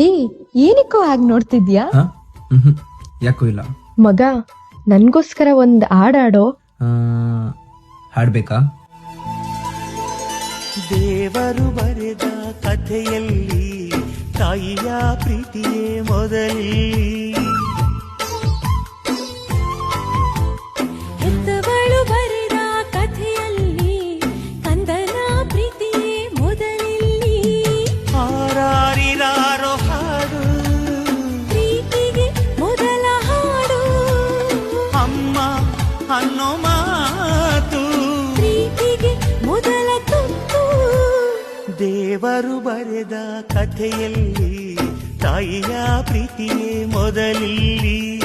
ಏ ಏನಕ್ಕೋ ಹಾಗೆ ನೋಡ್ತಿದ್ಯಾ? ಯಾಕೂ ಇಲ್ಲ. ಮಗ ನನ್ಗೋಸ್ಕರ ಒಂದ್ ಹಾಡಾಡೋ ಆ, ಹಾಡ್ಬೇಕಾ? ದೇವರು ಬರೆದ ಕಥೆಯಲ್ಲಿ ತಾಯಿಯ ಪ್ರೀತಿಯೇ ಮೊದಲಿ. ಅನ್ನೋ ಮಾತು. ಪ್ರೀತಿಗೆ ಮೊದಲ ತುತ್ತು. ದೇವರು ಬರೆದ ಕಥೆಯಲ್ಲಿ ತಾಯಿಯ ಪ್ರೀತಿಯೇ ಮೊದಲಿಲ್ಲಿ.